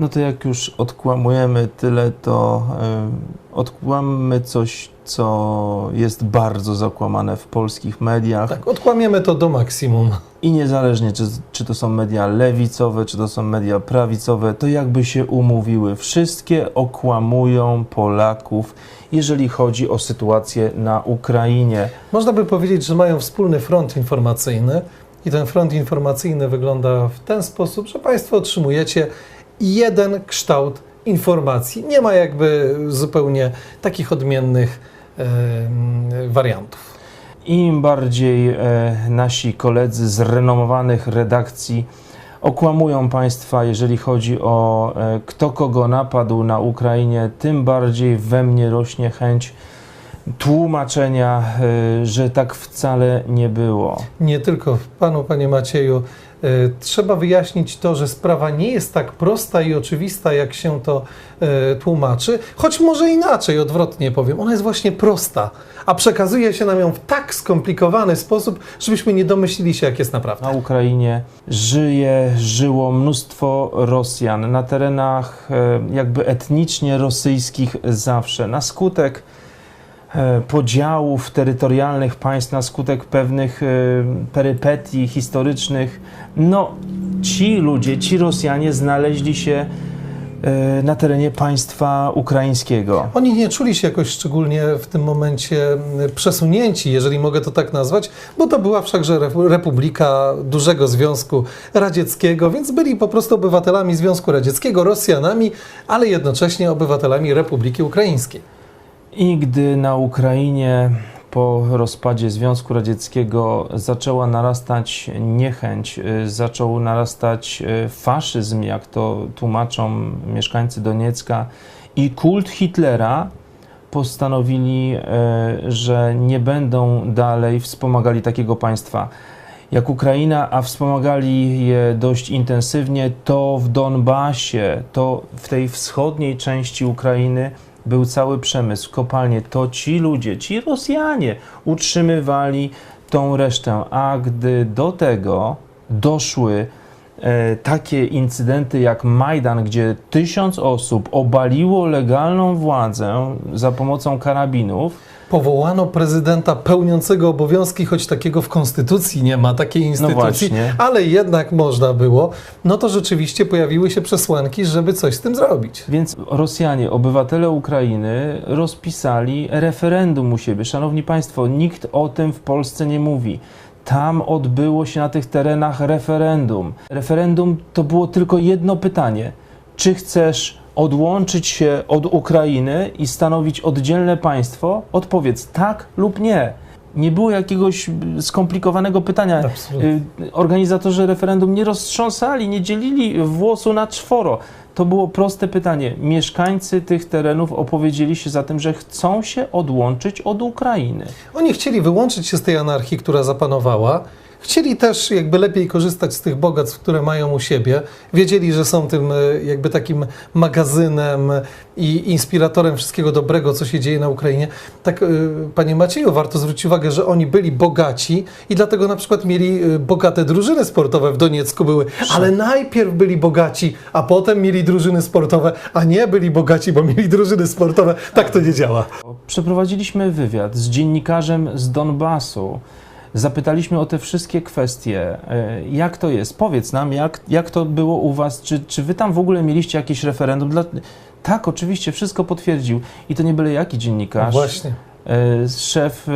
No to jak już odkłamujemy tyle, to y, odkłammy coś, co jest bardzo zakłamane w polskich mediach. Tak, odkłamiemy to do maksimum. I niezależnie, czy, czy to są media lewicowe, czy to są media prawicowe, to jakby się umówiły, wszystkie okłamują Polaków, jeżeli chodzi o sytuację na Ukrainie. Można by powiedzieć, że mają wspólny front informacyjny i ten front informacyjny wygląda w ten sposób, że Państwo otrzymujecie jeden kształt informacji. Nie ma jakby zupełnie takich odmiennych e, wariantów. Im bardziej e, nasi koledzy z renomowanych redakcji okłamują państwa, jeżeli chodzi o e, kto kogo napadł na Ukrainie, tym bardziej we mnie rośnie chęć tłumaczenia, e, że tak wcale nie było. Nie tylko panu, panie Macieju. e, Trzeba wyjaśnić to, że sprawa nie jest tak prosta i oczywista, jak się to e, tłumaczy, choć może inaczej, odwrotnie powiem. Ona jest właśnie prosta, a przekazuje się nam ją w tak skomplikowany sposób, żebyśmy nie domyślili się, jak jest naprawdę. Na Ukrainie żyje, żyło mnóstwo Rosjan na terenach jakby etnicznie rosyjskich zawsze. Na skutek podziałów terytorialnych państw, na skutek pewnych e, perypetii historycznych, no ci ludzie, ci Rosjanie znaleźli się e, na terenie państwa ukraińskiego. Oni nie czuli się jakoś szczególnie w tym momencie przesunięci, jeżeli mogę to tak nazwać, bo to była wszakże re- republika dużego Związku Radzieckiego, więc byli po prostu obywatelami Związku Radzieckiego, Rosjanami, ale jednocześnie obywatelami Republiki Ukraińskiej. I gdy na Ukrainie po rozpadzie Związku Radzieckiego zaczęła narastać niechęć, y, zaczął narastać y, faszyzm, jak to tłumaczą mieszkańcy Doniecka, i kult Hitlera, postanowili, y, że nie będą dalej wspomagali takiego państwa jak Ukraina, a wspomagali je dość intensywnie, to w Donbasie, to w tej wschodniej części Ukrainy był cały przemysł, kopalnie. To ci ludzie, ci Rosjanie utrzymywali tą resztę, a gdy do tego doszły e, takie incydenty jak Majdan, gdzie tysiąc osób obaliło legalną władzę za pomocą karabinów, Powołano prezydenta pełniącego obowiązki, choć takiego w konstytucji nie ma, takiej instytucji, właśnie. ale jednak można było, no to rzeczywiście pojawiły się przesłanki, żeby coś z tym zrobić. Więc Rosjanie, obywatele Ukrainy, rozpisali referendum u siebie. Szanowni Państwo, nikt o tym w Polsce nie mówi. Tam odbyło się na tych terenach referendum. Referendum to było tylko jedno pytanie: czy chcesz odłączyć się od Ukrainy i stanowić oddzielne państwo? Odpowiedz tak lub nie. Nie było jakiegoś skomplikowanego pytania. Absolutnie. Y, Organizatorzy referendum nie roztrząsali, nie dzielili włosu na czworo. To było proste pytanie. Mieszkańcy tych terenów opowiedzieli się za tym, że chcą się odłączyć od Ukrainy. Oni chcieli wyłączyć się z tej anarchii, która zapanowała. Chcieli też jakby lepiej korzystać z tych bogactw, które mają u siebie. Wiedzieli, że są tym e, jakby takim magazynem i inspiratorem wszystkiego dobrego, co się dzieje na Ukrainie. Tak, e, panie Macieju, warto zwrócić uwagę, że oni byli bogaci i dlatego na przykład mieli e, bogate drużyny sportowe w Doniecku były, ale najpierw byli bogaci, a potem mieli drużyny sportowe, a nie byli bogaci, bo mieli drużyny sportowe. Tak to nie działa. Przeprowadziliśmy wywiad z dziennikarzem z Donbasu. Zapytaliśmy o te wszystkie kwestie. E, Jak to jest? Powiedz nam, jak, jak to było u Was? Czy, czy Wy tam w ogóle mieliście jakieś referendum? Dla... Tak, oczywiście, wszystko potwierdził. I to nie byle jaki dziennikarz. Właśnie. E, szef e,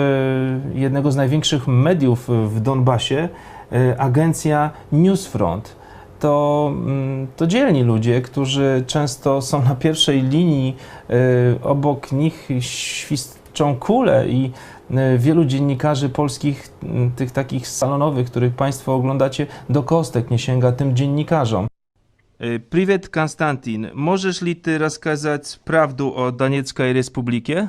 jednego z największych mediów w Donbasie, agencja Newsfront. To, mm, to dzielni ludzie, którzy często są na pierwszej linii, obok nich świszczą kule i wielu dziennikarzy polskich, m, tych takich salonowych, których Państwo oglądacie, do kostek nie sięga tym dziennikarzom. Привет, Konstantin. Możesz li ty rozkazać prawdę o Donieckiej Republice?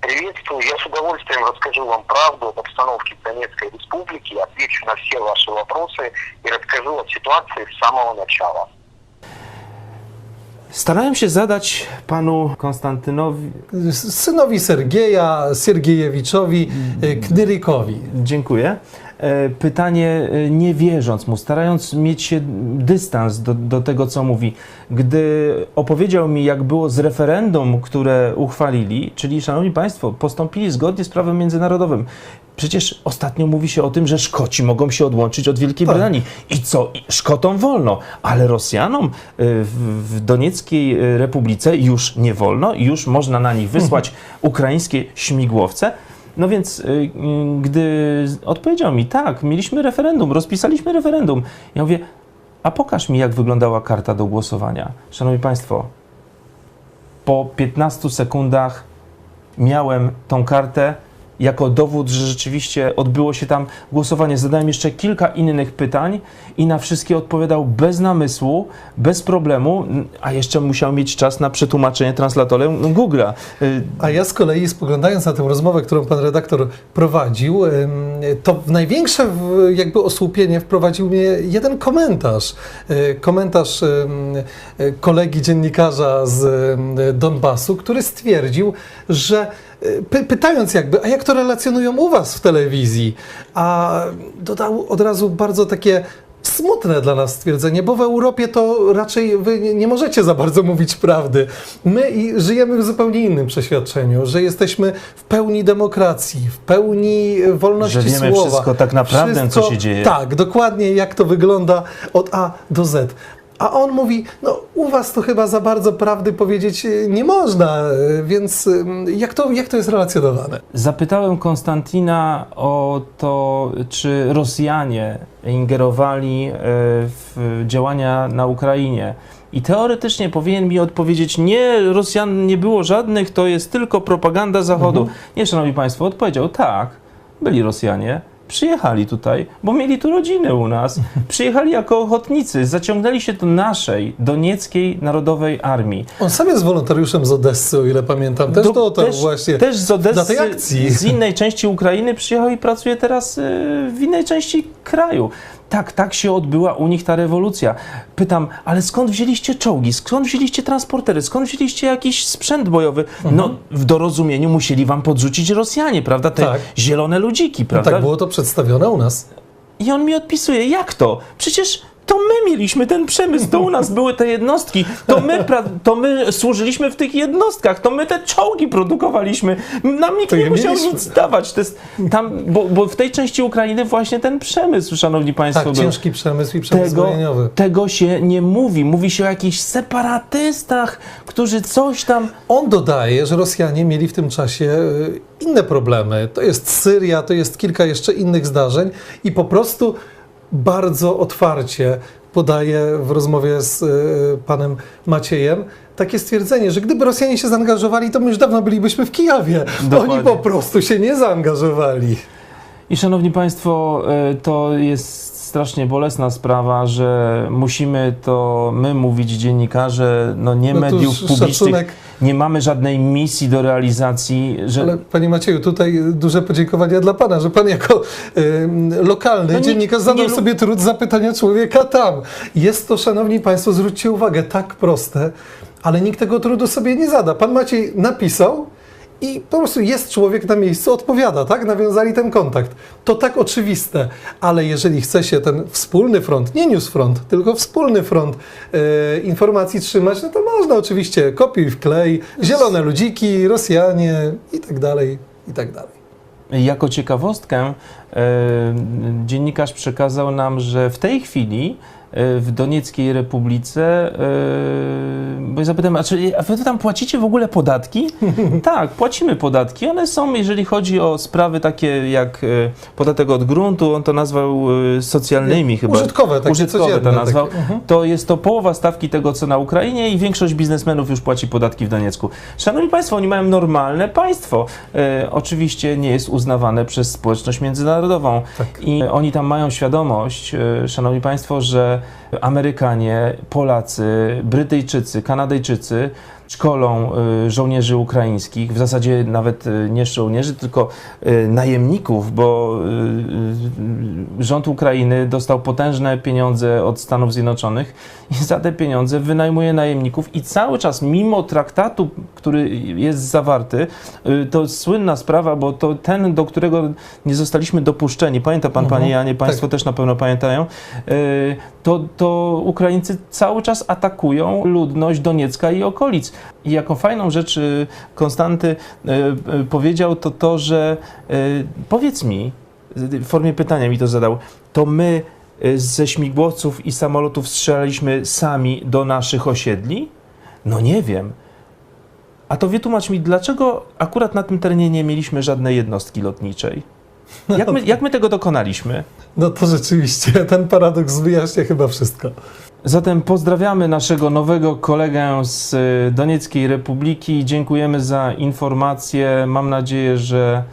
Приветствую. Я с удовольствием расскажу вам правду об обстановке в Донецкой республике, отвечу на все ваши вопросы и расскажу о ситуации с самого начала. Starałem się zadać panu Konstantynowi. synowi Sergieja, Siergiejewiczowi, e, Knyrykowi. Dziękuję. E, pytanie e, nie wierząc mu, starając mieć się dystans do, do tego, co mówi. Gdy opowiedział mi, jak było z referendum, które uchwalili, czyli, szanowni państwo, postąpili zgodnie z prawem międzynarodowym. Przecież ostatnio mówi się o tym, że Szkoci mogą się odłączyć od Wielkiej Tak. Brytanii. I co? Szkotom wolno, ale Rosjanom y, w, Donieckiej Republice już nie wolno, już można na nich wysłać ukraińskie śmigłowce. No więc, y, y, gdy odpowiedział mi, tak, mieliśmy referendum, rozpisaliśmy referendum. Ja mówię, a pokaż mi, jak wyglądała karta do głosowania. Szanowni Państwo, po 15 sekundach miałem tą kartę jako dowód, że rzeczywiście odbyło się tam głosowanie. Zadałem jeszcze kilka innych pytań i na wszystkie odpowiadał bez namysłu, bez problemu, a jeszcze musiał mieć czas na przetłumaczenie translatorem Google'a. A ja z kolei spoglądając na tę rozmowę, którą pan redaktor prowadził, to w największe jakby osłupienie wprowadził mnie jeden komentarz. E, Komentarz e, kolegi dziennikarza z Donbasu, który stwierdził, że py, pytając jakby, a jak to relacjonują u was w telewizji, a dodał od razu bardzo takie smutne dla nas stwierdzenie, bo w Europie to raczej wy nie- możecie za bardzo mówić prawdy. My i żyjemy w zupełnie innym przeświadczeniu, że jesteśmy w pełni demokracji, w pełni wolności Że wiemy słowa. wszystko tak naprawdę, co się dzieje. Tak, dokładnie jak to wygląda od A do Z. A on mówi, no u was to chyba za bardzo prawdy powiedzieć e, nie można, e, więc em, jak to, jak to jest relacjonowane? Zapytałem Konstantina o to, czy Rosjanie ingerowali e, w działania na Ukrainie. I teoretycznie powinien mi odpowiedzieć: Nie, Rosjan nie było żadnych, to jest tylko propaganda Zachodu. Nie, szanowni państwo, odpowiedział: Tak, byli Rosjanie. Przyjechali tutaj, bo mieli tu rodziny u nas. Przyjechali jako ochotnicy, zaciągnęli się do naszej, donieckiej narodowej armii. On sam jest wolontariuszem z Odessy, o ile pamiętam. Też Do- dotarł też, właśnie też z Odessy, na tej akcji. z innej części Ukrainy przyjechał i pracuje teraz y, w innej części kraju. Tak, tak się odbyła u nich ta rewolucja. Pytam, ale skąd wzięliście czołgi, skąd wzięliście transportery, skąd wzięliście jakiś sprzęt bojowy? No, w dorozumieniu musieli wam podrzucić Rosjanie, prawda? Te Tak. zielone ludziki, No prawda? tak było to przedstawione u nas. I on mi odpisuje, jak to? Przecież to my mieliśmy ten przemysł, to u nas były te jednostki, to my, to my służyliśmy w tych jednostkach, to my te czołgi produkowaliśmy. Nam nikt To nie musiał mieliśmy. nic dawać. To jest tam, bo, bo w tej części Ukrainy właśnie ten przemysł, szanowni państwo, Tak, był. ciężki przemysł i przemysł Tego, zbrojeniowy. tego się nie mówi. Mówi się o jakichś separatystach, którzy coś tam... On dodaje, że Rosjanie mieli w tym czasie y, inne problemy. To jest Syria, to jest kilka jeszcze innych zdarzeń i po prostu bardzo otwarcie podaje w rozmowie z y, panem Maciejem takie stwierdzenie, że gdyby Rosjanie się zaangażowali, to my już dawno bylibyśmy w Kijowie. Dokładnie. Oni po prostu się nie zaangażowali. I szanowni państwo, y, to jest strasznie bolesna sprawa, że musimy to my mówić dziennikarze, no nie No mediów publicznych, szacunek. Nie mamy żadnej misji do realizacji, że Ale panie Macieju, tutaj duże podziękowania dla pana, że pan jako ym, lokalny No nie- dziennikarz zadał nie sobie trud zapytania człowieka tam. Jest to, szanowni państwo, zwróćcie uwagę, tak proste, ale nikt tego trudu sobie nie zada. Pan Maciej napisał i po prostu jest człowiek na miejscu, odpowiada, tak? Nawiązali ten kontakt. To tak oczywiste, ale jeżeli chce się ten wspólny front, nie newsfront, tylko wspólny front e, informacji trzymać, no to można oczywiście kopiuj wklej, zielone ludziki, Rosjanie i tak dalej, i tak dalej. Jako ciekawostkę e, dziennikarz przekazał nam, że w tej chwili w Donieckiej Republice, e, bo ja zapytałem, a, czy, a wy tam płacicie w ogóle podatki? tak, płacimy podatki. One są, jeżeli chodzi o sprawy takie jak e, podatek od gruntu, on to nazwał e, socjalnymi chyba. Użytkowe, takie Użytkowe to nazwał. takie, mhm. To jest to połowa stawki tego, co na Ukrainie i większość biznesmenów już płaci podatki w Doniecku. Szanowni Państwo, oni mają normalne państwo. E, oczywiście nie jest uznawane przez społeczność międzynarodową. Tak. I oni tam mają świadomość, e, Szanowni Państwo, że Amerykanie, Polacy, Brytyjczycy, Kanadyjczycy szkolą y, żołnierzy ukraińskich, w zasadzie nawet y, nie żołnierzy, tylko y, najemników, bo rząd Ukrainy dostał potężne pieniądze od Stanów Zjednoczonych i za te pieniądze wynajmuje najemników i cały czas, mimo traktatu, który jest zawarty, to słynna sprawa, bo to ten, do którego nie zostaliśmy dopuszczeni, pamięta pan, Mhm, panie Janie, państwo też na pewno pamiętają, to, to Ukraińcy cały czas atakują ludność Doniecka i okolic. I jaką fajną rzecz y, Konstanty y, y, powiedział, to to, że powiedz mi, w formie pytania mi to zadał, to my ze śmigłowców i samolotów strzelaliśmy sami do naszych osiedli? No nie wiem. A to wytłumacz mi, dlaczego akurat na tym terenie nie mieliśmy żadnej jednostki lotniczej? Jak my, jak my tego dokonaliśmy? No to rzeczywiście, ten paradoks wyjaśnia chyba wszystko. Zatem pozdrawiamy naszego nowego kolegę z y, Donieckiej Republiki. Dziękujemy za informacje. Mam nadzieję, że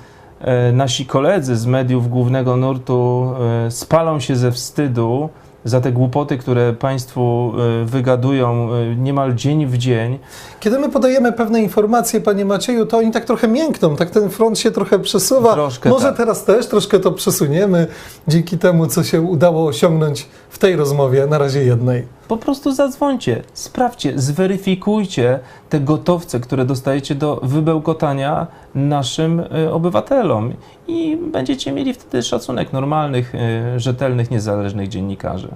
e, nasi koledzy z mediów głównego nurtu e, spalą się ze wstydu za te głupoty, które państwu e, wygadują e, niemal dzień w dzień. Kiedy my podajemy pewne informacje, panie Macieju, to oni tak trochę miękną, tak ten front się trochę przesuwa. Troszkę Może tak. teraz też troszkę to przesuniemy, dzięki temu, co się udało osiągnąć w tej rozmowie, na razie jednej. Po prostu zadzwońcie, sprawdźcie, zweryfikujcie te gotowce, które dostajecie do wybełkotania naszym y, obywatelom i będziecie mieli wtedy szacunek normalnych, y, rzetelnych, niezależnych dziennikarzy.